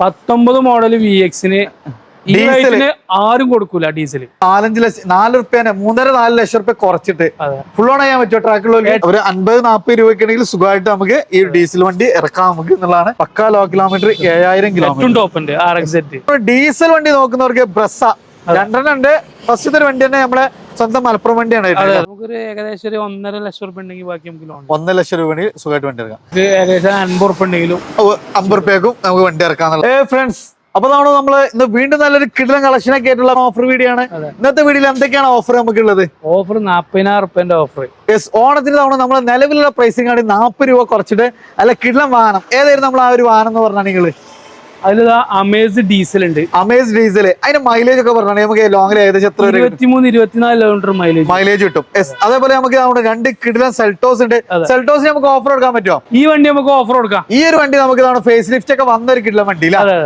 പത്തൊമ്പത് model V എക്സിന്. ആരും കൊടുക്കൂല ഡീസൽ നാലഞ്ച് ലക്ഷം നാല് റുപ്യനെ മൂന്നര നാല് ലക്ഷം റുപ്യ കുറച്ചിട്ട്. ഫുൾ ഓൺ ചെയ്യാൻ പറ്റുമോ ട്രാക്കിലുള്ള ഒരു അൻപത് നാൽപ്പത് രൂപയ്ക്കാണെങ്കിൽ സുഖമായിട്ട് നമുക്ക് ഈ ഡീസൽ വണ്ടി ഇറക്കാം നമുക്ക് എന്നുള്ളതാണ്. പക്കാ ലോ കിലോമീറ്റർ ഏഴായിരം കിലോമീറ്റർ ഡീസൽ വണ്ടി നോക്കുന്നവർക്ക് ബ്രസ രണ്ടെണ്ണം ഉണ്ട് ഫസ്റ്റ് ഒരു വണ്ടി തന്നെ നമ്മളെ സ്വന്തം മലപ്പുറം വണ്ടിയാണ് നമുക്കൊരു ഏകദേശം ഒരു ഒന്നര ലക്ഷം രൂപ ഉണ്ടെങ്കിൽ ബാക്കി നമുക്ക് ലോൺ ഒന്നര ലക്ഷം രൂപ സുഖമായിട്ട് വണ്ടി എടുക്കാം ഏകദേശം അൻപത് റുപ്യ ഉണ്ടെങ്കിലും. അമ്പത് റുപ്യക്കും നമുക്ക് വണ്ടി ഇറക്കാം ഫ്രണ്ട്സ് അപ്പൊ നമ്മൾ നമ്മൾ ഇന്ന് വീണ്ടും നല്ലൊരു കിടലം കളക്ഷൻ ഒക്കെ ആയിട്ടുള്ള ഓഫർ വീഡിയോ ആണ്. ഇന്നത്തെ വീഡിയോയിൽ എന്തൊക്കെയാണ് ഓഫർ നമുക്ക് ഉള്ളത് ഓഫർ നാപ്പതിനായിരം റുപ്യന്റെ ഓഫർ യെസ് ഓണത്തിന് തവണ നമ്മൾ നിലവിലുള്ള പ്രൈസിംഗ് ആണ് നാൽപ്പത് രൂപ കുറച്ചിട്ട് അല്ല കിടലം വാഹനം. ഏതായിരുന്നു നമ്മൾ ആ ഒരു വാഹനം എന്ന് പറഞ്ഞാൽ നിങ്ങൾ അതിൽ അമേസ് ഡീസൽ ഉണ്ട്. അമേസ് ഡീസൽ അതിന്റെ മൈലേജ് ഒക്കെ പറഞ്ഞാൽ നമുക്ക് ലോങ്ങിൽ ഏകദേശം എത്ര ഇരുപത്തിമൂന്ന് ഇരുപത്തിനാല് കിലോമീറ്റർ മൈലേജ് മൈലേജ് കിട്ടും. അതേപോലെ നമുക്ക് നമ്മുടെ രണ്ട് കിടിലൻ സെൽട്ടോസ് ഉണ്ട്. സെൽട്ടോസ് നമുക്ക് ഓഫർ കൊടുക്കാൻ പറ്റുമോ ഈ വണ്ടി നമുക്ക് ഓഫർ കൊടുക്കാം. ഈ ഒരു വണ്ടി നമുക്ക് ഫേസ് ലിഫ്റ്റ് ഒക്കെ വന്ന ഒരു കിടിലൻ വണ്ടി അതെ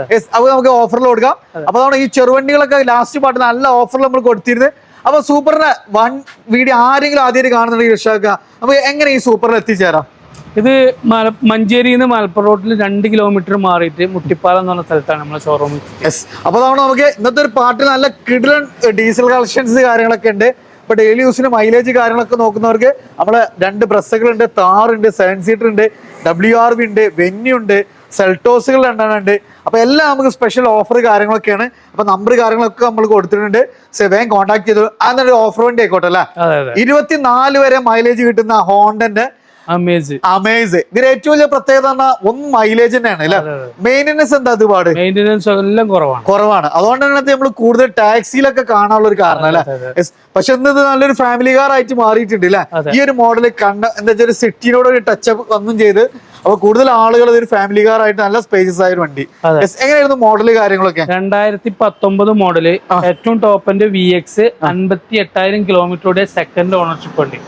നമുക്ക് ഓഫറിൽ കൊടുക്കാം. അപ്പൊ നമ്മുടെ ഈ ചെറുവണ്ടികളൊക്കെ ലാസ്റ്റ് പാട്ട് നല്ല ഓഫറിൽ നമ്മൾ കൊടുത്തിരുന്നത്. അപ്പൊ സൂപ്പറിന് വൺ വീഡിയോ ആരെങ്കിലും ആദ്യമായിട്ട് കാണുന്നുണ്ടെങ്കിൽ ഇഷ്ടമാക്കുക നമുക്ക് എങ്ങനെ ഈ സൂപ്പറിൽ എത്തിച്ചേരാം? ഇത് മല മഞ്ചേരിയിൽ നിന്ന് മലപ്പുറം റോഡിൽ രണ്ട് കിലോമീറ്റർ മാറിയിട്ട് മുട്ടിപ്പാലം എന്ന് പറഞ്ഞ സ്ഥലത്താണ് നമ്മളെ ഷോറൂം യെസ് അപ്പൊ നമ്മൾ നമുക്ക് ഇന്നത്തെ ഒരു പാട്ട് നല്ല കിടിലൻ ഡീസൽ കളക്ഷൻസ് കാര്യങ്ങളൊക്കെ ഉണ്ട്. ഇപ്പൊ ഡെയിലി യൂസിന് മൈലേജ് കാര്യങ്ങളൊക്കെ നോക്കുന്നവർക്ക് നമ്മളെ രണ്ട് ബ്രസ്സുകളുണ്ട് താറുണ്ട് സെവൻ സീറ്റർ ഉണ്ട് ഡബ്ല്യു ആർ വി ഉണ്ട് വെന്യു ഉണ്ട് സെൽട്ടോസുകൾ രണ്ടെണ്ണം ഉണ്ട്. അപ്പൊ എല്ലാം നമുക്ക് സ്പെഷ്യൽ ഓഫർ കാര്യങ്ങളൊക്കെയാണ്. അപ്പൊ നമ്പർ കാര്യങ്ങളൊക്കെ നമ്മൾ കൊടുത്തിട്ടുണ്ട്. സെവേം കോൺടാക്ട് ചെയ്തു. അതൊരു ഓഫർ വേണ്ടി ആയിക്കോട്ടെ അല്ലേ? ഇരുപത്തിനാല് വരെ മൈലേജ് കിട്ടുന്ന ഹോണ്ടന്റെ അമേസ് ഇതിന് ഏറ്റവും വലിയ പ്രത്യേകത പറഞ്ഞാൽ ഒന്ന് മൈലേജ് തന്നെയാണ് അല്ലെ? മെയിന്റെനൻസ് എന്താ ഒരുപാട് മെയിന്റെനൻസ് എല്ലാം കുറവാണ്. കുറവാണ്. അതുകൊണ്ടാണ് നമ്മൾ കൂടുതൽ ടാക്സിയിലൊക്കെ കാണാനുള്ള ഒരു കാരണം അല്ലെ. പക്ഷെ ഇന്ന് ഇത് നല്ലൊരു ഫാമിലി കാർ ആയിട്ട് മാറിയിട്ടുണ്ട് അല്ലെ? ഈ ഒരു മോഡൽ കണ്ട എന്താ വെച്ചാൽ ഒരു സിറ്റിനോട് ഒരു ടച്ചപ്പ് ഒന്നും ചെയ്ത് അപ്പൊ കൂടുതൽ ആളുകൾ ഇതൊരു ഫാമിലി കാർ ആയിട്ട് നല്ല സ്പേസസ് ആയ ഒരു വണ്ടി. എങ്ങനെയായിരുന്നു മോഡൽ കാര്യങ്ങളൊക്കെ? രണ്ടായിരത്തി പത്തൊമ്പത് മോഡൽ ഏറ്റവും ടോപ്പിന്റെ വി എക്സ് അൻപത്തി എട്ടായിരം കിലോമീറ്ററുടെ സെക്കൻഡ് ഓണർഷിപ്പ് വണ്ടി.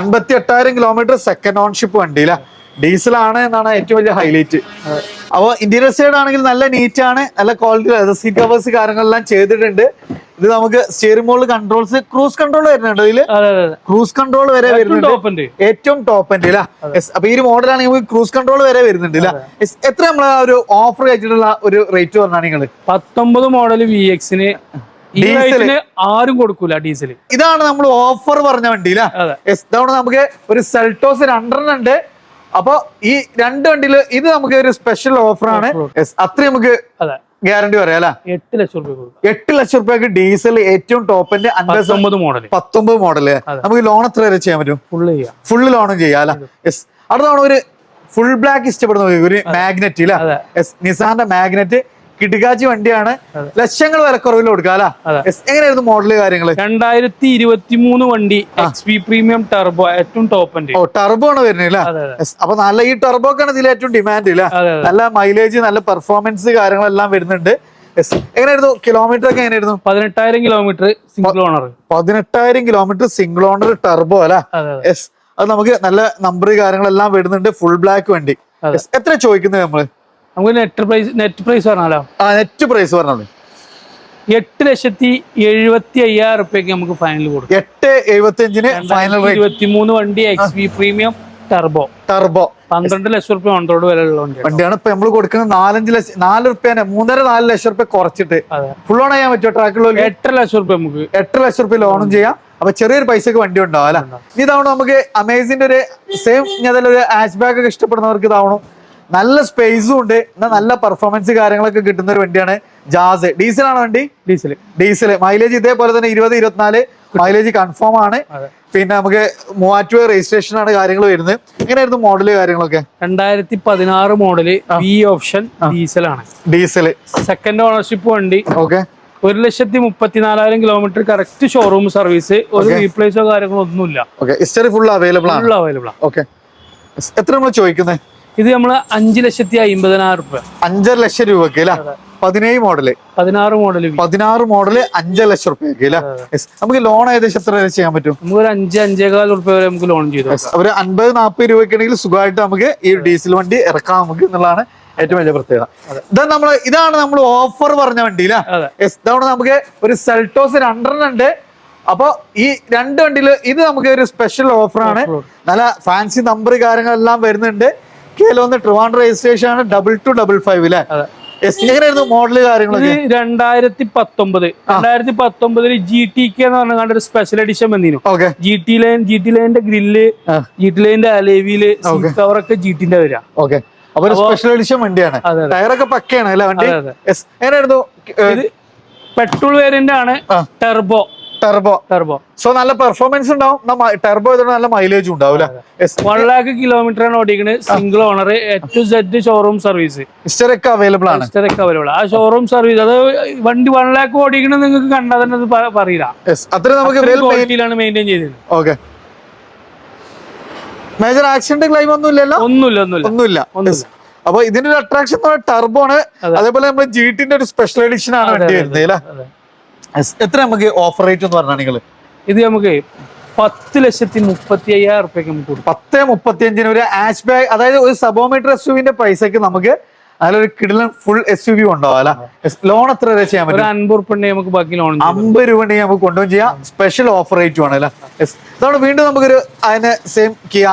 അൻപത്തി എട്ടായിരം കിലോമീറ്റർ സെക്കൻഡ് ഓണർഷിപ്പ് വണ്ടി അല്ലെ? ഡീസൽ ആണ് എന്നാണ് ഏറ്റവും വലിയ ഹൈലൈറ്റ് അപ്പോൾ ഇന്റീരിയർ സൈഡ് ആണെങ്കിൽ നല്ല നീറ്റ് ആണ് നല്ല ക്വാളിറ്റി സീറ്റ് കവേഴ്സ് കാര്യങ്ങളെല്ലാം ചെയ്തിട്ടുണ്ട്. ഇത് നമുക്ക് സ്റ്റിയറിംഗ് മോളിൽ കൺട്രോൾസ് ക്രൂസ് കൺട്രോൾ വരുന്നുണ്ട് ഇതിൽ. ക്രൂസ് കൺട്രോൾ വരെ വരുന്നുണ്ട്. ഏറ്റവും ടോപ്പ് എൻഡ് അല്ല അപ്പൊ ഈ ഒരു മോഡലാണെങ്കിൽ നമുക്ക് ക്രൂസ് കൺട്രോൾ വരെ വരുന്നുണ്ട് എത്ര നമ്മൾ ഒരു ഓഫർ കഴിച്ചിട്ടുള്ള ഒരു റേറ്റ് പറഞ്ഞാണ് നിങ്ങൾ പത്തൊമ്പത് മോഡൽ വി എക്സിന്. ആരും കൊടുക്കൂല ഡീസൽ ഇതാണ് നമ്മൾ ഓഫർ പറഞ്ഞ വണ്ടി ഇതാണ് നമുക്ക് ഒരു സെൽട്ടോസ് രണ്ടെണ്ണം ഉണ്ട്. അപ്പൊ ഈ രണ്ട് വണ്ടിയിൽ ഇത് നമുക്ക് ഒരു സ്പെഷ്യൽ ഓഫർ ആണ്. Offer. അത്രയും നമുക്ക് അതെ. ഗ്യാരണ്ടി പറയാം അല്ലെ? എട്ട് ലക്ഷം രൂപ എട്ട് ലക്ഷം രൂപയ്ക്ക് ഡീസൽ ഏറ്റവും ടോപ്പിന്റെ അൻപത് പത്തൊമ്പത് മോഡൽ പത്തൊമ്പത് മോഡൽ. നമുക്ക് ലോൺ എത്ര വരെ ചെയ്യാൻ പറ്റും? ഫുള്ള് ചെയ്യാം. ഫുള്ള് ലോണും ചെയ്യാം അല്ലെ? യെസ് അടുത്താണ് ഒരു ഫുൾ ബ്ലാക്ക് ഇഷ്ടപ്പെടുന്ന ഒരു മാഗ്നറ്റ് യെസ് നിസാന്റെ മാഗ്നറ്റ് കിടുകാച്ചി വണ്ടിയാണ്. ലക്ഷങ്ങൾ വിലക്കുറവിൽ കൊടുക്കാം അല്ലെ? എങ്ങനെയായിരുന്നു മോഡൽ കാര്യങ്ങൾ? രണ്ടായിരത്തി ഇരുപത്തി മൂന്ന് വണ്ടി എക്സ് പി പ്രീമിയം ടർബോ ഏറ്റവും ടോപ്പ് ഓ ടർബോ ആണ് വരുന്നത്. അപ്പൊ നല്ല ഈ ടർബോക്കാണ് ഇതിൽ ഏറ്റവും ഡിമാൻഡ് ഇല്ല നല്ല മൈലേജ് നല്ല പെർഫോമൻസ് കാര്യങ്ങളെല്ലാം വരുന്നുണ്ട്. എങ്ങനെയായിരുന്നു? കിലോമീറ്റർ ഒക്കെ എങ്ങനെയായിരുന്നു? പതിനെട്ടായിരം കിലോമീറ്റർ സിംഗിൾ ഓണർ പതിനെട്ടായിരം കിലോമീറ്റർ സിംഗിൾ ഓണർ ടർബോ അല്ലെ? അത് നമുക്ക് നല്ല നമ്പർ കാര്യങ്ങളെല്ലാം വരുന്നുണ്ട് ഫുൾ ബ്ലാക്ക് വണ്ടി. എത്ര ചോദിക്കുന്നത് നമ്മൾ? നമുക്ക് നെറ്റ് പ്രൈസ് നെറ്റ് പ്രൈസ് പറഞ്ഞാലോ? ആ നെറ്റ് പ്രൈസ് പറഞ്ഞോളൂ. എട്ട് ലക്ഷത്തി എഴുപത്തി അയ്യായിരം റുപ്യക്ക് നമുക്ക് ഫൈനൽ കൊടുക്കും. എട്ട് എഴുപത്തി അഞ്ചിന് ഫൈനൽ ഇരുപത്തി മൂന്ന് വണ്ടി X V premium turbo turbo പന്ത്രണ്ട് ലക്ഷം റുപ്യ ഓൺ റോഡ് വിലയുള്ള വണ്ടിയാണ്. വണ്ടിയാണ് ഇപ്പൊ നമ്മൾ കൊടുക്കുന്നത് നാലഞ്ച് ലക്ഷം നാല് റുപ്യനെ മൂന്നര നാല് ലക്ഷം റുപ്യ കുറച്ചിട്ട്. അതെ. ഫുൾ ഓൺ ചെയ്യാൻ പറ്റുമോ ട്രാക്കിലുള്ള എട്ടര ലക്ഷം റുപ്യ നമുക്ക് എട്ട് ലക്ഷം റുപ്യ ലോണും ചെയ്യാം. അപ്പൊ ചെറിയൊരു പൈസക്ക് വണ്ടി ഉണ്ടാവും അല്ലെ? ഇതാവണം നമുക്ക് അമേസിന്റെ ഒരു സെയിം ഞാൻ ഒരു ഹാച്ച് ബാഗ് ഒക്കെ ഇഷ്ടപ്പെടുന്നവർക്ക് ഇതാവണം. നല്ല സ്പേസും ഉണ്ട്. എന്നാൽ നല്ല പെർഫോമൻസ് കാര്യങ്ങളൊക്കെ കിട്ടുന്ന ഒരു വണ്ടിയാണ് ജാസ്. ഡീസൽ ആണ് വണ്ടി? ഡീസൽ ഡീസൽ മൈലേജ് ഇതേപോലെ തന്നെ ഇരുപത് ഇരുപത്തിനാല്. മൈലേജ് കൺഫേം ആണ്. പിന്നെ നമുക്ക് മൂവാറ്റുവ രജിസ്ട്രേഷൻ ആണ് കാര്യങ്ങൾ വരുന്നത്. എങ്ങനെയായിരുന്നു മോഡൽ കാര്യങ്ങളൊക്കെ? രണ്ടായിരത്തി പതിനാറ് മോഡൽ ബി ഓപ്ഷൻ ഡീസൽ ആണ്. ഡീസൽ സെക്കൻഡ് ഓണർഷിപ്പ് വണ്ടി. ഓക്കെ ഒരു ലക്ഷത്തി മുപ്പത്തിനാലായിരം കിലോമീറ്റർ കറക്റ്റ് ഷോറൂം സർവീസ് ഒരു. റീപ്ലേസോ കാര്യങ്ങളോ ഒന്നുമില്ല. ഹിസ്റ്ററി ഫുൾ അവൈലബിൾ ആണ്. ഫുൾ അവൈലബിൾ ആണ്. ഓക്കെ എത്ര നമ്മൾ ചോദിക്കുന്നത് ഇത് നമ്മൾ അഞ്ചു ലക്ഷത്തി അമ്പതിനായിരം രൂപ അഞ്ചര ലക്ഷം രൂപക്ക് അല്ലെ? പതിനേഴ് മോഡൽ. പതിനാറ് മോഡൽ പതിനാറ് മോഡൽ അഞ്ചര ലക്ഷം റുപ്യക്ക് അല്ലെ? നമുക്ക് ലോൺ ഏകദേശം എത്ര വരെ ചെയ്യാൻ പറ്റും? നമുക്ക് ഒരു അഞ്ച് അഞ്ചേകാൽ റുപ്യ വരെ നമുക്ക് ലോൺ ചെയ്തു. ഒരു അൻപത് നാൽപ്പത് രൂപയ്ക്കാണെങ്കിൽ സുഖമായിട്ട് നമുക്ക് ഈ ഡീസൽ വണ്ടി ഇറക്കാം നമുക്ക് എന്നുള്ളതാണ് ഏറ്റവും വലിയ പ്രത്യേകത. ഇതാ നമ്മൾ ഇതാണ് നമ്മൾ ഓഫർ പറഞ്ഞ വണ്ടി ഇതാണ് നമുക്ക് ഒരു സെൽട്ടോസ് രണ്ടെണ്ണം ഉണ്ട്. അപ്പൊ ഈ രണ്ട് വണ്ടിയിൽ ഇത് നമുക്ക് ഒരു സ്പെഷ്യൽ ഓഫർ ആണ്. നല്ല ഫാൻസി നമ്പർ കാര്യങ്ങളെല്ലാം വരുന്നുണ്ട്. കേലോന്ന് ട്രിവാൻഡ്ര രജിസ്ട്രേഷൻ ആണ് ഡബിൾ ടു ഡബിൾ ഫൈവ് അല്ലേ എങ്ങനെയായിരുന്നു ഇത് കാര്യങ്ങളൊക്കെ? രണ്ടായിരത്തി പത്തൊമ്പത് രണ്ടായിരത്തി പത്തൊമ്പതിൽ ജി ടി കെ എന്ന് പറഞ്ഞ ഒരു സ്പെഷ്യൽ എഡിഷൻ വന്നിരുന്നു G T line G T ലൈനിന്റെ ഗ്രില്ല്. ജി ടി ലൈനിന്റെ അലേവിയിൽ കവറൊക്കെ ജി ടിന്റെ വരാ ഓക്കെ. അപ്പൊ സ്പെഷ്യൽ എഡിഷൻ വണ്ടിയാണ്. ടയറൊക്കെ പക്കയാണ് അല്ലേ വണ്ടി? എങ്ങനെയായിരുന്നു ഇത് പെട്രോൾ വേരിയന്റ് ആണ്. ടെർബോ ടെർബോ ടെർബോ സോ നല്ല പെർഫോമൻസ് ഉണ്ടാവും. ടെർബോ ചെയ്തോണ്ട് നല്ല മൈലേജ് ഉണ്ടാവും അല്ലേ യെസ് വൺ ലാക്ക് കിലോമീറ്റർ ആണ് ഓടിക്കുന്നത് single owner two set showroom service ഹിസ്റ്ററൊക്കെ available ആണ്. ഒക്കെ അവൈലബിൾ ആ ഷോറൂം സർവീസ് അത് വണ്ടി വൺ ലാക്ക് ഓടിക്കണത് നിങ്ങൾക്ക് കണ്ടാൽ തന്നെ അത് പറയില്ല. അത്ര നമുക്ക് ക്വാളിറ്റിയിലാണ് മെയിന്റെയിൻ ചെയ്തത് ഓക്കെ മേജർ ആക്സിഡന്റ് ക്ലൈം ഒന്നും ഇല്ലല്ലോ? ഒന്നുമില്ല ഒന്നുമില്ല. ഒന്നുമില്ല. അപ്പൊ ഇതിന്റെ ഒരു അട്രാക്ഷൻ ടർബോ ആണ്. അതേപോലെ നമ്മുടെ ജീട്ടിന്റെ ഒരു സ്പെഷ്യൽ എഡിഷൻ ആണ് വണ്ടി വരുന്നത് അല്ലേ. എത്ര നമുക്ക് ഓഫർ റേറ്റ് എന്ന് പറഞ്ഞാൽ നിങ്ങൾ ഇത് നമുക്ക് പത്ത് ലക്ഷത്തി മുപ്പത്തി അയ്യായിരം റുപ്യക്ക് നമുക്ക് കൊടുക്കും. പത്ത് മുപ്പത്തിയഞ്ചിന് ഒരു ആഷ് ബാഗ് അതായത് ഒരു സബോമീറ്റർ എസ് യുവിന്റെ പൈസക്ക് നമുക്ക് അതിലൊരു കിടിലൻ ഫുൾ എസ് യു വി ഉണ്ടാവും അല്ല? ലോൺ എത്ര വരെ ചെയ്യാൻ പറ്റും? അൻപത് റുപ്യ നമുക്ക് ബാക്കി ലോൺ അമ്പത് രൂപ ഉണ്ടെങ്കിൽ നമുക്ക് കൊണ്ടുപോയി ചെയ്യാം. സ്പെഷ്യൽ ഓഫർ റേറ്റും ആണ് അല്ലേ? ഇതാണ് വീണ്ടും നമുക്കൊരു അതിന് സെയിം കിയ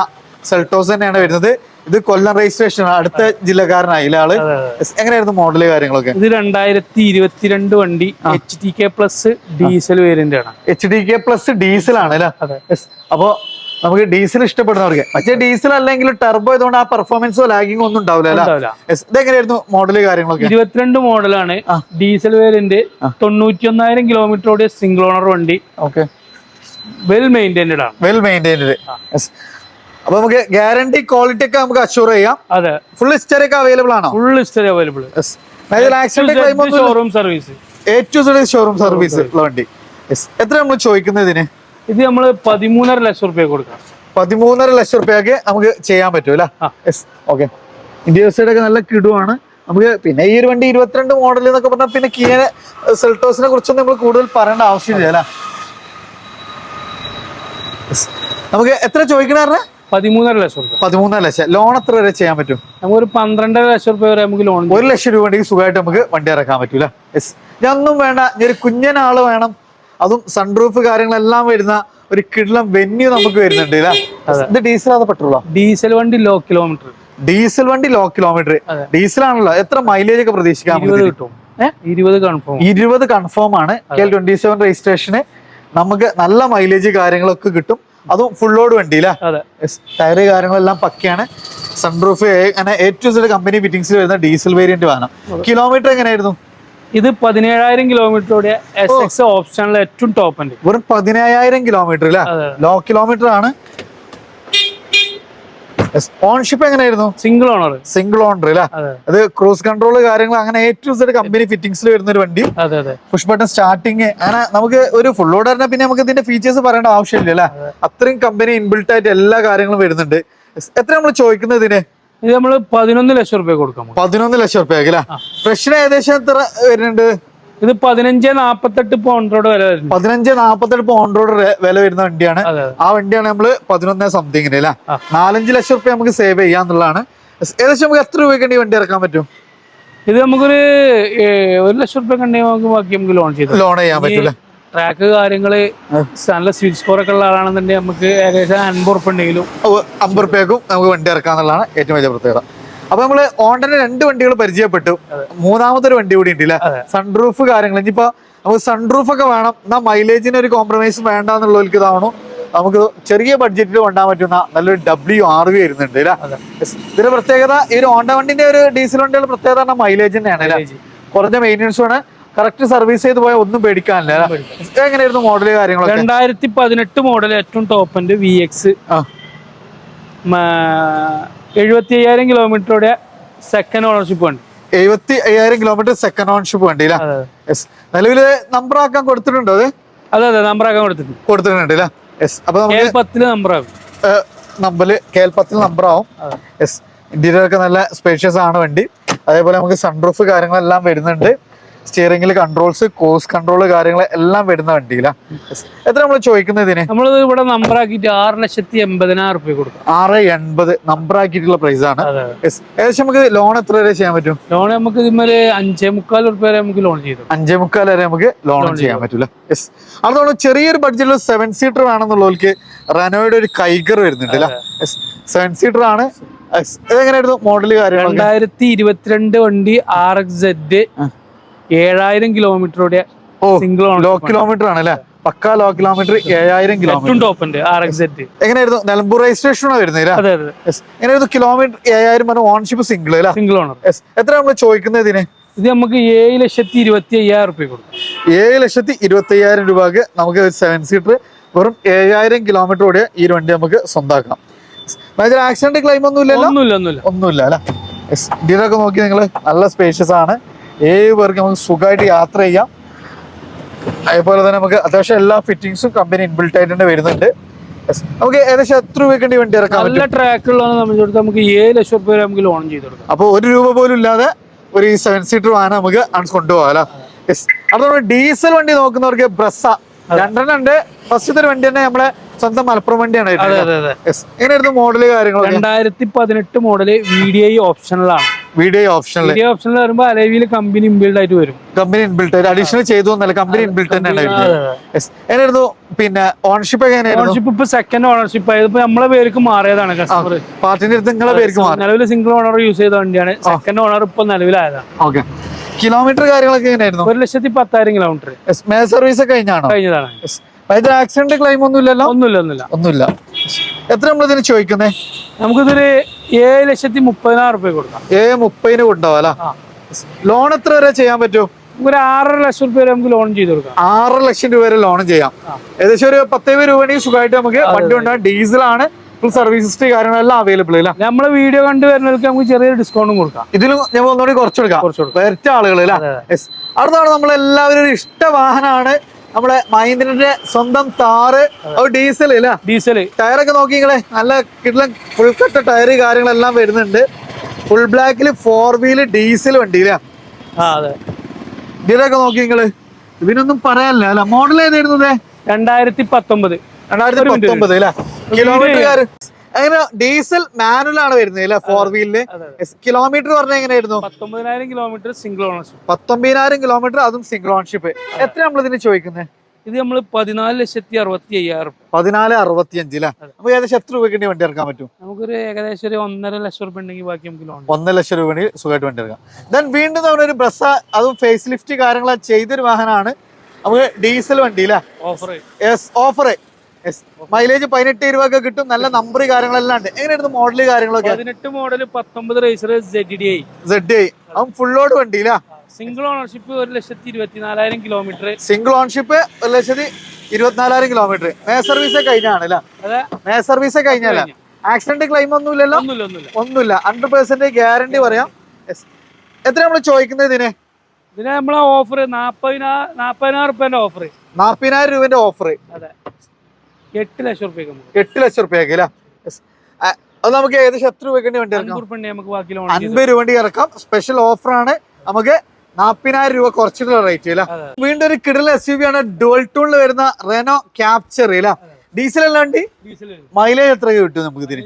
സെൽട്ടോസ് തന്നെയാണ് വരുന്നത്. ഇത് കൊല്ലം രജിസ്ട്രേഷൻ അടുത്ത ജില്ലക്കാരനായി Yes. എങ്ങനെയായിരുന്നു മോഡൽ കാര്യങ്ങളൊക്കെ? ഇത് രണ്ടായിരത്തി ഇരുപത്തിരണ്ട് വണ്ടി H T K plus diesel variant ആണ്. H D K plus diesel ആണ് അല്ലേ. അപ്പോ നമുക്ക് ഡീസൽ ഇഷ്ടപ്പെടുന്നവർക്ക്. പക്ഷേ ഡീസൽ അല്ലെങ്കിൽ ടെർബോ ഇതുകൊണ്ട് ആ പെർഫോമൻസോ ലാഗിങ്ങോ ഒന്നും ഉണ്ടാവില്ല. ഇതെങ്ങനെയായിരുന്നു മോഡൽ കാര്യങ്ങളൊക്കെ? ഇരുപത്തിരണ്ട് മോഡലാണ് ഡീസൽ വേരിയന്റ് തൊണ്ണൂറ്റി ഒന്നായിരം കിലോമീറ്റർ ഓടിയ സിംഗിൾ ഓണർ വണ്ടി. ഓക്കെ വെൽ മെയിന്റൈൻഡ് ആണ്. വെൽ മെയിന്റൈൻഡ് അപ്പൊ നമുക്ക് ഗ്യാരണ്ടി ക്വാളിറ്റി ഒക്കെ നമുക്ക് അഷ്യൂർ ചെയ്യാം. അതെ. ഫുൾ ഹിസ്റ്ററി ഒക്കെ അവൈലബിൾ ആണോ? Full history available accident showroom service ഏറ്റവും ഷോറൂം സർവീസ് ഉള്ള വണ്ടി. എത്ര നമ്മൾ ചോദിക്കുന്നത് ഇതിന്? ഇത് നമ്മൾ പതിമൂന്നര ലക്ഷം റുപ്യ കൊടുക്കാം. പതിമൂന്നര ലക്ഷം റുപ്യക്ക് നമുക്ക് ചെയ്യാൻ പറ്റും അല്ലേ? ഓക്കെ ഇന്ത്യ സൈഡ് ഒക്കെ നല്ല കിടുവാണ്. നമുക്ക് പിന്നെ ഈ ഒരു വണ്ടി ഇരുപത്തിരണ്ട് മോഡൽ എന്നൊക്കെ പറഞ്ഞാൽ പിന്നെ കിയ സെൽട്ടോസിനെ കുറിച്ചൊന്നും നമ്മൾ കൂടുതൽ പറയേണ്ട ആവശ്യമില്ല അല്ലേ? നമുക്ക് എത്ര ചോദിക്കണ പറഞ്ഞാൽ പതിമൂന്നര ലക്ഷം രൂപ. പതിമൂന്നര ലക്ഷം. ലോൺ എത്ര വരെ ചെയ്യാൻ പറ്റും? നമുക്ക് ഒരു പന്ത്രണ്ടര ലക്ഷം രൂപ വരെ നമുക്ക് ലോൺ ഒരു ലക്ഷം രൂപ ഉണ്ടെങ്കിൽ സുഖമായിട്ട് നമുക്ക് വണ്ടി ഇറക്കാൻ പറ്റൂല യെസ് ഇതൊന്നും വേണ്ട. ഒരു കുഞ്ഞനാൾ വേണം. അതും സൺറൂഫ് കാര്യങ്ങളെല്ലാം വരുന്ന ഒരു കിടിലം വെന്യൂ നമുക്ക് വരുന്നുണ്ട് ഇത് ഡീസൽ അത് പെട്രോളോ ഡീസൽ വണ്ടി ലോ കിലോമീറ്റർ ഡീസൽ വണ്ടി ലോ കിലോമീറ്റർ. ഡീസൽ ആണല്ലോ. എത്ര മൈലേജ് ഒക്കെ പ്രതീക്ഷിക്കാൻ ഇരുപത് കിട്ടും. ഇരുപത് കൺഫേം ഇരുപത് കൺഫേം ആണ്. കെ ട്വന്റി സെവൻ രജിസ്ട്രേഷന് നമുക്ക് നല്ല മൈലേജ് കാര്യങ്ങളൊക്കെ കിട്ടും. അതും ഫുൾ ലോഡ് വണ്ടി അല്ലേ ടയർ കാര്യങ്ങളെല്ലാം പക്കയാണ്. സൺറൂഫ് അങ്ങനെ ഏറ്റവും ചില കമ്പനി ഫിറ്റിംഗ്സിൽ വരുന്ന ഡീസൽ വേരിയന്റ് വേണം കിലോമീറ്റർ എങ്ങനെയായിരുന്നു? ഇത് പതിനേഴായിരം കിലോമീറ്ററോടെ ഓടിയ എസ് എക്സ് ഓപ്ഷനിലെ ഏറ്റവും ടോപ്പ് ഉണ്ട് വെറും പതിനേഴായിരം കിലോമീറ്റർ അല്ലേ? ലോ കിലോമീറ്റർ ആണ്. ഓൺഷിപ്പ് എങ്ങനെയായിരുന്നു? സിംഗിൾ ഓണർ സിംഗിൾ ഓണർ അല്ലേ? അത്. ക്രൂസ് കൺട്രോൾ കാര്യങ്ങൾ അങ്ങനെ ഏറ്റവും സൈഡ് കമ്പനി ഫിറ്റിംഗ്സിൽ വരുന്ന ഒരു വണ്ടി. അതെ അതെ. പുഷ് ബട്ടൺ സ്റ്റാർട്ടിങ് അങ്ങനെ നമുക്ക് ഒരു ഫുൾ പറഞ്ഞാൽ പിന്നെ നമുക്ക് ഇതിന്റെ ഫീച്ചേഴ്സ് പറയേണ്ട ആവശ്യമില്ല അല്ലേ? അത്രയും കമ്പനി ഇൻബിൽട്ട് ആയിട്ട് എല്ലാ കാര്യങ്ങളും വരുന്നുണ്ട്. എത്ര നമ്മൾ ചോദിക്കുന്നത് ഇതിന്? ഇത് നമ്മൾ പതിനൊന്ന് ലക്ഷം റുപ്യ കൊടുക്കാം. പതിനൊന്ന് ലക്ഷം റുപ്യ ഫ്രഷിന് ഏകദേശം എത്ര വരുന്നുണ്ട്? ഇത് പതിനഞ്ച് നാപ്പത്തെട്ട് റോഡ് വില വരുന്നത്. പതിനഞ്ച് നാപ്പത്തെട്ട് റോഡ് വില വരുന്ന വണ്ടിയാണ്. ആ വണ്ടിയാണ് നമ്മൾ പതിനൊന്ന് സംതിങ്ങിന് അല്ലേ. നാലഞ്ച് ലക്ഷം റുപ്യ നമുക്ക് സേവ് ചെയ്യാന്നുള്ളതാണ് ഏകദേശം നമുക്ക് എത്ര രൂപയ്ക്ക് കണ്ടി വണ്ടി ഇറക്കാൻ പറ്റും? ഇത് നമുക്കൊരു ഒരു ലക്ഷം റുപ്യ കണ്ടെങ്കിൽ നമുക്ക് ബാക്കി നമുക്ക് ലോൺ ചെയ്ത് ലോൺ ചെയ്യാൻ പറ്റില്ല? ട്രാക്ക് കാര്യങ്ങൾ നല്ല സ്വിച്ച് സ്കോർ ഒക്കെ ഉള്ള ആളാണെന്നുണ്ടെങ്കിൽ നമുക്ക് ഏകദേശം അൻപത് ഉറുപ്പ ഉണ്ടെങ്കിലും അമ്പത് റുപ്യക്കും നമുക്ക് വണ്ടി ഇറക്കാന്നുള്ളതാണ് ഏറ്റവും വലിയ പ്രത്യേകത. അപ്പൊ നമ്മൾ ഓണ്ടന്റെ രണ്ട് വണ്ടികൾ പരിചയപ്പെട്ടു. മൂന്നാമതൊരു വണ്ടി കൂടി ഉണ്ട് അതെ. സൺറൂഫ് കാര്യങ്ങൾ ഇനിയിപ്പോ നമുക്ക് സൺറൂഫ് ഒക്കെ വേണം. എന്നാ മൈലേജിന് ഒരു കോംപ്രമൈസ് വേണ്ട എന്നുള്ളവർക്ക് ഇതാവണു. നമുക്ക് ചെറിയ ബഡ്ജറ്റിൽ കൊണ്ടാൻ പറ്റുന്ന നല്ലൊരു ഡബ്ല്യു ആർ വി വരുന്നുണ്ട് അല്ലേ? ഇതിന്റെ പ്രത്യേകത ഈ ഒരു ഓണ്ട വണ്ടിന്റെ ഒരു ഡീസൽ വണ്ടിയുടെ പ്രത്യേകത പറഞ്ഞാൽ മൈലേജ് തന്നെയാണ് അല്ലേ? കുറഞ്ഞ മെയിന്റെനൻസും ആണ് കറക്റ്റ് സർവീസ് ചെയ്ത് പോയാൽ ഒന്നും പേടിക്കാനില്ല അല്ലേ? എങ്ങനെയായിരുന്നു മോഡൽ കാര്യങ്ങൾ രണ്ടായിരത്തി പതിനെട്ട് മോഡൽ ഏറ്റവും ടോപ്പ് ഉണ്ട് വി എക്സ് എഴുപത്തി അയ്യായിരം കിലോമീറ്ററുടെ സെക്കൻഡ് ഓണർഷിപ്പ് ഉണ്ട് എഴുപത്തി അയ്യായിരം കിലോമീറ്റർ സെക്കൻഡ് ഓണർഷിപ്പ് വണ്ടി നിലവിൽ നമ്പർ ആക്കാൻ കൊടുത്തിട്ടുണ്ടോ അത്? അതെ അതെ നമ്പർ ആക്കാൻ കൊടുത്തിട്ടുണ്ട്. കൊടുത്തിട്ടുണ്ട് അപ്പൊ നമ്പർ ആകും നമ്പറിൽ കേൽപ്പത്തിൽ നമ്പർ ആവും. അതെ. യെസ് ഇന്റീരിയർ ഒക്കെ നല്ല സ്പേഷ്യസ് ആണ് വണ്ടി. അതേപോലെ നമുക്ക് സൺറൂഫ് കാര്യങ്ങളെല്ലാം വരുന്നുണ്ട്. സ്റ്റിയറിംഗിൽ കൺട്രോൾസ് കോസ് കൺട്രോൾ കാര്യങ്ങൾ എല്ലാം വരുന്ന വണ്ടിയിലാണ് എത്ര നമ്മൾ ചോദിക്കുന്നത് ഇതിന്? നമ്മൾ ഇവിടെ നമ്പർ ആക്കിയിട്ട് ആറ് ലക്ഷത്തി എൺപതിനായിരം റുപ്യ കൊടുക്കും. ആറ് എൺപത് നമ്പർ ആക്കിയിട്ടുള്ള പ്രൈസ് ആണ്. ഏകദേശം നമുക്ക് ലോൺ എത്ര വരെ ചെയ്യാൻ പറ്റും? ലോൺ നമുക്ക് ഇതുമൊരു അഞ്ചേ മുക്കാൽ റുപ്യ വരെ നമുക്ക് ലോൺ ചെയ്തു. അഞ്ചേ മുക്കാൽ വരെ നമുക്ക് ലോൺ ചെയ്യാൻ പറ്റൂല. യെസ് അതുകൊണ്ട് ചെറിയൊരു ബഡ്ജറ്റിൽ സെവൻ സീറ്റർ വേണമെന്നുള്ളവർക്ക് റനോയുടെ ഒരു കൈഗർ വരുന്നുണ്ട് അല്ലേ സെവൻ സീറ്റർ ആണ്. എസ്. ഇതെങ്ങനെയായിരുന്നു മോഡൽ കാര്യങ്ങൾ രണ്ടായിരത്തി ഇരുപത്തിരണ്ട് വണ്ടി ആർ എക്സ് സെഡ്. ഏഴായിരം കിലോമീറ്ററുടെ സിംഗിൾ ലോ കിലോമീറ്റർ ആണ്. അല്ലേ പക്കാ ലോ കിലോമീറ്റർ ഏഴായിരം കിലോമീറ്റർ എങ്ങനെയായിരുന്നു? നിലമ്പൂർ രജിസ്ട്രേഷനാണ് വരുന്നത് അതെ അതെ. യെസ് എങ്ങനെയായിരുന്നു കിലോമീറ്റർ ഏഴായിരം പറഞ്ഞ ഓൺഷിപ്പ് സിംഗിൾ അല്ലേ? സിംഗിൾ ഓണർ എത്ര നമ്മൾ ചോദിക്കുന്നത് ഇതിന്? ഇത് നമുക്ക് ഏഴ് ലക്ഷത്തി ഇരുപത്തി അയ്യായിരം റുപ്യ കൊടുക്കും. ഏഴ് ലക്ഷത്തി ഇരുപത്തി അയ്യായിരം രൂപക്ക് നമുക്ക് ഒരു സെവൻ സീറ്റർ വെറും ഏഴായിരം കിലോമീറ്റർ ഓടിയ ഈ ഒരു വണ്ടി നമുക്ക് സ്വന്തമാക്കാം ആക്സിഡന്റ് ക്ലെയിം ഒന്നും ഇല്ലല്ലോ ഒന്നുമില്ല ഒന്നുമില്ല. അല്ലെ? ഇന്ത്യയിലൊക്കെ നോക്കി നിങ്ങൾ നല്ല സ്പേഷ്യസ് ആണ്. ഏഴ് പേർക്ക് നമുക്ക് സുഖമായിട്ട് യാത്ര ചെയ്യാം. അതേപോലെ തന്നെ നമുക്ക് അത്യാവശ്യം എല്ലാ ഫിറ്റിങ്സും കമ്പനി ഇൻബിൽട്ട് ആയിട്ട് തന്നെ വരുന്നുണ്ട്. നമുക്ക് ഏകദേശം എത്ര രൂപയ്ക്ക് വേണ്ടി ഇറക്കാം നല്ല ട്രാക്ക് ഉള്ളതാണ് സംബന്ധിച്ചിടത്ത് നമുക്ക് ഏഴ് ലക്ഷം രൂപ വരെ നമുക്ക് ലോൺ ചെയ്ത് കൊടുക്കാം. അപ്പോൾ ഒരു രൂപ പോലും ഇല്ലാതെ ഒരു സെവൻ സീറ്റർ വാഹനം നമുക്ക് കൊണ്ടുപോകാം അല്ലേ? അതുകൊണ്ട് ഡീസൽ വണ്ടി നോക്കുന്നവർക്ക് ബ്രസ്സ രണ്ടെണ്ണം ഉണ്ട് ഫസ്റ്റത്തെ ഒരു വണ്ടി തന്നെ നമ്മളെ സ്വന്തം മലപ്പുറം വണ്ടിയാണ്. എങ്ങനെയായിരുന്നു മോഡൽ കാര്യങ്ങൾ രണ്ടായിരത്തി പതിനെട്ട് മോഡൽ വി ഡി ഐ ഓപ്ഷനിലാണ് വീഡിയോ ഓപ്ഷനിൽ വി ഡി ഐ ഓപ്ഷനിൽ വരുമ്പോൾ അലവിയിൽ കമ്പനി ഇൻബിൽഡ് ആയിട്ട് വരും. കമ്പനി ഇൻബിൽഡ് ഇൻബിൽട്ട് അഡീഷണൽ ചെയ്തു എന്നല്ല കമ്പനി ഇൻബിൽഡ് തന്നെയാണ്. എങ്ങനെയായിരുന്നു? പിന്നെ ഓണർഷിപ്പ് എങ്ങനെയായിരുന്നു? ഓണർഷിപ്പ് ഇപ്പൊ സെക്കൻഡ് ഓണർഷിപ്പ് ആയത് ഇപ്പൊ നമ്മളെ പേർക്ക് മാറിയതാണ് കസ്റ്റമർ പാർട്ടിന്റെ അടുത്ത് നിങ്ങളെ പേർക്ക് നിലവിൽ സിംഗിൾ ഓണർ യൂസ് ചെയ്ത വണ്ടിയാണ്. സെക്കൻഡ് ഓണർ ഇപ്പൊ നിലവിലായതാണ്. ഓക്കെ കിലോമീറ്റർ കാര്യങ്ങളൊക്കെ എങ്ങനെയായിരുന്നു? ഒരു ലക്ഷത്തി പത്തായിരം കിലോമീറ്റർ മേ സർവീസ് ഒക്കെ കഴിഞ്ഞാണോ? കഴിഞ്ഞതാണ്. അതിന്റെ ആക്സിഡന്റ് ക്ലെയിം ഒന്നും ഇല്ലല്ലോ? ഒന്നുമില്ല ഒന്നുമില്ല. ഒന്നുമില്ല. എത്ര നമ്മൾ ഇതിന് ചോദിക്കുന്നേ? നമുക്കിതൊരു ഏഴ് ലക്ഷത്തി മുപ്പതിനായിരം റുപ്യ കൊടുക്കാം. ഏഴ് മുപ്പതിന് അല്ല? ലോൺ എത്ര വരെ ചെയ്യാൻ പറ്റും? ഒരു ആറര ലക്ഷം രൂപ വരെ നമുക്ക് ലോൺ ചെയ്ത് കൊടുക്കാം. ആറ് ലക്ഷം രൂപ വരെ ലോൺ ചെയ്യാം. ഏകദേശം ഒരു പത്തേ രൂപ സുഖമായിട്ട് നമുക്ക് വണ്ടി ഉണ്ടാകും ഡീസലാണ് ഫുൾ സർവീസ് ഹിസ്റ്ററി കാര്യങ്ങളെല്ലാം അവൈലബിൾ അല്ല? നമ്മളെ വീഡിയോ കണ്ടു വരുന്നവർക്ക് നമുക്ക് ചെറിയൊരു ഡിസ്കൗണ്ടും കൊടുക്കാം. ഇതിലും ഞാൻ ഒന്നുകൂടി കുറച്ച് കൊടുക്കാം. കുറച്ച് കൊടുക്കാം. വരച്ച ആളുകൾ അടുത്താണ് നമ്മൾ എല്ലാവരും ഇഷ്ട വാഹനമാണ് നമ്മളെ മഹീന്ദ്രന്റെ സ്വന്തം താറ് ഡീസൽ അല്ല? ഡീസൽ ടയറൊക്കെ നോക്കി നിങ്ങളെ നല്ല കിട്ടുന്ന ഫുൾ കട്ട ടയർ കാര്യങ്ങളെല്ലാം വരുന്നുണ്ട്. ഫുൾ ബ്ലാക്കിൽ ഫോർ വീൽ ഡീസൽ വണ്ടി ഇതിലൊക്കെ നോക്കി നിങ്ങൾ. ഇതിനൊന്നും പറയാനില്ല അല്ല? മോഡൽ ഏതായിരുന്നു രണ്ടായിരത്തി പത്തൊമ്പത്. രണ്ടായിരത്തി. പത്തൊമ്പത് അല്ലെ കിലോമീറ്റർ അങ്ങനെ ഡീസൽ മാനുവൽ ആണ് വരുന്നത് അല്ലെ ഫോർ വീലിൽ കിലോമീറ്റർ പറഞ്ഞ എങ്ങനെയായിരുന്നു? പത്തൊമ്പതിനായിരം കിലോമീറ്റർ സിംഗിൾ ഓണർഷിപ്പ് പത്തൊമ്പതിനായിരം കിലോമീറ്റർ അതും സിംഗിൾ ഓണർഷിപ്പ് എത്ര നമ്മൾ ഇതിന് ചോദിക്കുന്നത് ഇത് നമ്മൾ പതിനാല് ലക്ഷത്തി അറുപത്തി അയ്യായിരം പതിനാല് അറുപത്തി അഞ്ച് അല്ലേ. അപ്പൊ ഏകദേശം എത്ര രൂപയ്ക്ക് വണ്ടി ഇറക്കാൻ പറ്റും? നമുക്കൊരു ഏകദേശം ഒരു ഒന്നര ലക്ഷം രൂപ ഉണ്ടെങ്കിൽ ബാക്കി നമുക്ക് ലോൺ ഒന്നര ലക്ഷം രൂപ സുഖമായിട്ട് വണ്ടി ഇറക്കാം. ദെൻ വീണ്ടും നമ്മുടെ ഒരു ബ്രസ് അതും ഫേസ് ലിഫ്റ്റ് കാര്യങ്ങളൊക്കെ ചെയ്തൊരു വാഹനമാണ്. നമുക്ക് ഡീസൽ വണ്ടി അല്ലേ ഓഫർ ഓഫർ മൈലേജ് പതിനെട്ട് രൂപ കിട്ടും. നല്ല നമ്പർ കാര്യങ്ങളെല്ലാം ഉണ്ട്. എങ്ങനെയായിരുന്നു മോഡൽ കാര്യങ്ങളൊക്കെ? പതിനെട്ട് മോഡൽ പത്തൊമ്പത് razor Z D I Z I അവൻ ഫുൾ ലോഡ് വണ്ടി ഇല്ല സിംഗിൾ ഓണർഷിപ്പ് ഒരു ലക്ഷത്തി ഇരുപത്തിനാലായിരം കിലോമീറ്റർ സിംഗിൾ ഓണർഷിപ്പ് ഒരു ലക്ഷത്തി ഇരുപത്തിനാലായിരം കിലോമീറ്റർ മേ സർവീസ് കഴിഞ്ഞാണ് അല്ലേ? അതെ. മേ സർവീസ് കഴിഞ്ഞല്ല ആക്സിഡന്റ് ക്ലെയിം ഒന്നും ഇല്ലല്ലോ ഒന്നുമില്ല ഹൺഡ്രഡ് പെർസെന്റ് ഗ്യാരണ്ടി പറയാം. എത്ര നമ്മൾ ചോദിക്കുന്നത് ഇതിന്? ഇതിന് നമ്മളെ ഓഫർ നാപ്പതിനാ നാപ്പതിനായിരം റുപ്യന്റെ ഓഫർ നാപ്പതിനായിരം രൂപന്റെ ഓഫർ അതെ. എട്ട് ലക്ഷം എട്ട് ലക്ഷം റുപ്യക്ക് അല്ലേ. അത് നമുക്ക് ഏകദേശം എത്ര രൂപയ്ക്ക് വണ്ടി ഇറക്കാം? അൻപത് രൂപ വണ്ടി ഇറക്കാം. സ്പെഷ്യൽ ഓഫറാണ് നമുക്ക് നാപ്പതിനായിരം രൂപ കുറച്ചിട്ടുള്ള റേറ്റ് അല്ല വീണ്ടും ഒരു കിടൽ എസ് യു ആണ്. ഡുവൽ ടൂണിൽ വരുന്ന റെനോ ക്യാപ്ചർ അല്ല ഡീസൽ അല്ല വണ്ടി? ഡീസൽ മൈലേജ് എത്ര കിട്ടും നമുക്ക് ഇതിന്.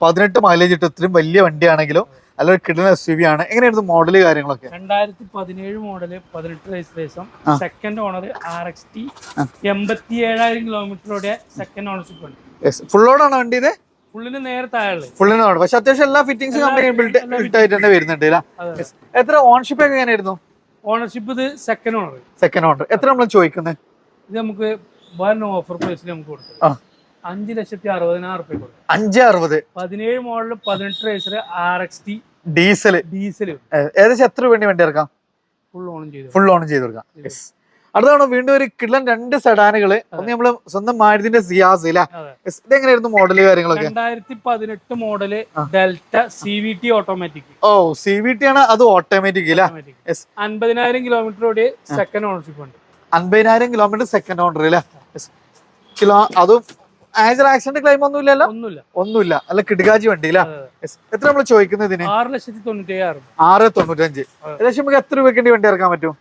പതിനെട്ട് മൈലേജ് കിട്ടും. ഇത്രയും വലിയ വണ്ടിയാണെങ്കിലും. നല്ലൊരു കിടൽ എസ് യു വി ആണ്. എങ്ങനെയായിരുന്നു മോഡൽ കാര്യങ്ങളൊക്കെ? രണ്ടായിരത്തി പതിനേഴ് മോഡൽ പതിനെട്ട് registration. Second owner R X T എൺപത്തി ഏഴായിരം കിലോമീറ്ററോടെ സെക്കൻഡ് ഓണർഷിപ്പ് ഉണ്ട്. ഫുൾ ഓണാണ് വണ്ടി ഇത് ഫുള്ളിന് നേരെ താഴെ ഫുള്ളിനോട് പക്ഷെ അത്യാവശ്യം എല്ലാ ഫിറ്റിംഗ്സ് കമ്പനി ബിൽഡ് ബിൽഡ് ആയിട്ട് തന്നെ വരുന്നുണ്ട്. എത്ര ഓൺഷിപ്പ് ഒക്കെ എങ്ങനെയായിരുന്നു? ഓണർഷിപ്പ് ഇത് സെക്കൻഡ് ഓണർ സെക്കൻഡ് ഓണർ എത്ര നമ്മൾ ചോദിക്കുന്നത് ഇത് നമുക്ക് ഓഫർ പ്രൈസിൽ നമുക്ക് കൊടുക്കും. അഞ്ച് ലക്ഷത്തി അറുപതിനായിരം റുപ്യ കൊടുക്കും അഞ്ച് അറുപത്. പതിനേഴ് മോഡൽ പതിനെട്ട് razor R X T diesel diesel ഏകദേശം എത്ര വേണ്ടി വണ്ടി ഇറക്കാം ഫുൾ ഓൺ ചെയ്ത്. ഫുൾ ഓൺ ചെയ്ത് കൊടുക്കാം. അടുത്താണ് വീണ്ടും ഒരു കിള്ളൻ രണ്ട് സെഡാനുകൾ ഒന്ന് നമ്മൾ സ്വന്തം മാരുതിന്റെ സിയാസ് എങ്ങനെയായിരുന്നു മോഡൽ കാര്യങ്ങളൊക്കെ? രണ്ടായിരത്തി പതിനെട്ട് model Delta C V T automatic oh C V T ആണ് അത് ഓട്ടോമാറ്റിക് അൻപതിനായിരം കിലോമീറ്റർ ഓടി സെക്കൻഡ് ഓണർഷിപ്പ് ഉണ്ട്. അൻപതിനായിരം കിലോമീറ്റർ സെക്കൻഡ് ഓണർ അല്ലേ കിലോ അതും ആക്സിഡന്റ് ആക്സിഡന്റ് ക്ലെയിം ഒന്നും ഇല്ലല്ലോ ഒന്നുമില്ല. ഒന്നുമില്ല. അല്ല കിടുകാജി വണ്ടി ഇല്ല എത്ര നമ്മൾ ചോദിക്കുന്നത് ഇതിന്? ആറ് ലക്ഷത്തി തൊണ്ണൂറ്റി ആറ് തൊണ്ണൂറ്റഞ്ച്. ഏകദേശം നമുക്ക് എത്ര രൂപയ്ക്ക് വണ്ടി ഇറക്കാൻ പറ്റും?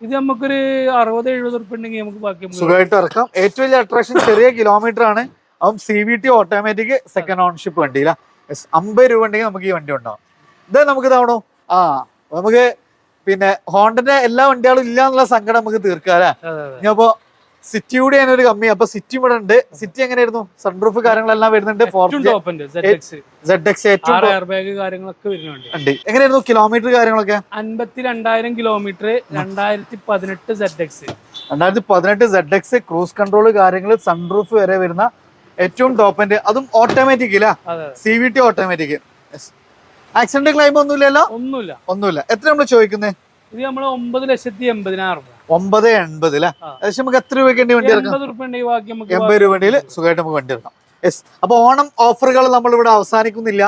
ഇത് നമുക്കൊരു അറുപത് എഴുപത് ഉറുപ്പ് ഉണ്ടെങ്കിൽ നമുക്ക് ബാക്കി സുഖമായിട്ട് ഇറക്കാം. ഏറ്റവും വലിയ അട്രാക്ഷൻ ചെറിയ കിലോമീറ്റർ ആണ്. അപ്പം C V T automatic second ownership വണ്ടിയില്ല യെസ് അമ്പത് രൂപ ഉണ്ടെങ്കിൽ നമുക്ക് ഈ വണ്ടി ഉണ്ടാവും ഇത് നമുക്ക് ഇതാവണോ ആ നമുക്ക് പിന്നെ ഹോണ്ടന്റെ എല്ലാ വണ്ടികളും ഇല്ല എന്നുള്ള സങ്കടം നമുക്ക് തീർക്കാം അല്ലേ. ഇനിയപ്പോ സിറ്റി കൂടി ഒരു കമ്മി അപ്പൊ സിറ്റി ഇവിടെ ഉണ്ട്. സിറ്റി എങ്ങനെയായിരുന്നു? സൺറൂഫ് കാര്യങ്ങളെല്ലാം വരുന്നുണ്ട്. കാര്യങ്ങളൊക്കെ എങ്ങനെയായിരുന്നു കിലോമീറ്റർ കാര്യങ്ങളൊക്കെ അൻപത്തി രണ്ടായിരം കിലോമീറ്റർ രണ്ടായിരത്തി പതിനെട്ട് സെഡ് എക്സ് രണ്ടായിരത്തി പതിനെട്ട് സെഡ് എക്സ് ക്രൂസ് കൺട്രോൾ കാര്യങ്ങൾ സൺറൂഫ് വരെ വരുന്ന ഏറ്റവും ടോപ്പ് എൻഡ് അതും ഓട്ടോമാറ്റിക് ഇല്ല? C V T automatic accident claim ഒന്നുമില്ലല്ലോ? ഒന്നുമില്ല. ഒന്നുമില്ല. എത്ര നമ്മൾ ചോദിക്കുന്നത് ഇത് നമ്മൾ ഒമ്പത് ലക്ഷത്തി എൺപതിനായിരം ഒമ്പത് എൺപത് അല്ലേ? ഏകദേശം നമുക്ക് എത്ര രൂപയ്ക്ക് വേണ്ടി ഇറക്കാം എൺപത് രൂപയിൽ സുഖമായിട്ട് നമുക്ക് വണ്ടി ഇറക്കാം യെസ് അപ്പൊ ഓണം ഓഫറുകൾ നമ്മൾ ഇവിടെ അവസാനിക്കുന്നില്ല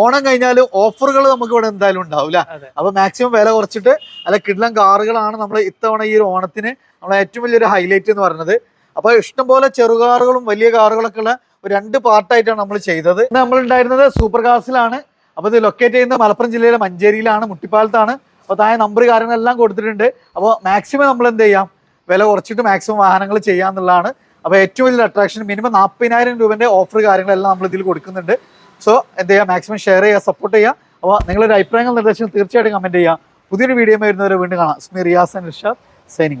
ഓണം കഴിഞ്ഞാൽ ഓഫറുകൾ നമുക്ക് ഇവിടെ എന്തായാലും ഉണ്ടാവില്ല. അപ്പൊ മാക്സിമം വില കുറച്ചിട്ട് അല്ല കിഡ്ലം കാറുകളാണ് നമ്മൾ ഇത്തവണ ഈ ഒരു ഓണത്തിന് നമ്മളെ ഏറ്റവും വലിയൊരു ഹൈലൈറ്റ് എന്ന് പറയുന്നത്. അപ്പൊ ഇഷ്ടംപോലെ ചെറുകാറുകളും വലിയ കാറുകളൊക്കെ ഉള്ള ഒരു രണ്ട് പാർട്ടായിട്ടാണ് നമ്മൾ ചെയ്തത്. നമ്മൾ ഉണ്ടായിരുന്നത് സൂപ്പർ കാർസിലാണ് അപ്പൊ ഇത് ലൊക്കേറ്റ് ചെയ്യുന്നത് മലപ്പുറം ജില്ലയിലെ മഞ്ചേരിയിലാണ് മുട്ടിപ്പാലത്താണ്. അപ്പൊ താഴെ നമ്പർ കാര്യങ്ങളെല്ലാം കൊടുത്തിട്ടുണ്ട്. അപ്പോൾ മാക്സിമം നമ്മൾ എന്ത് ചെയ്യാം? വില കുറച്ചിട്ട് മാക്സിമം വാഹനങ്ങൾ ചെയ്യാന്നുള്ളതാണ് അപ്പോൾ ഏറ്റവും വലിയ അട്രാക്ഷൻ മിനിമം നാൽപ്പതിനായിരം രൂപന്റെ ഓഫർ കാര്യങ്ങളെല്ലാം നമ്മൾ ഇതിൽ കൊടുക്കുന്നുണ്ട്. സോ എന്ത് ചെയ്യുക മാക്സിമം ഷെയർ ചെയ്യുക സപ്പോർട്ട് ചെയ്യുക. അപ്പോൾ നിങ്ങളൊരു അഭിപ്രായങ്ങൾ നിർദ്ദേശം തീർച്ചയായിട്ടും കമന്റ് ചെയ്യുക. പുതിയൊരു വീഡിയോ വരുന്നവരെ വീണ്ടും കാണാം. സ്മി Riyas and Irshad signing off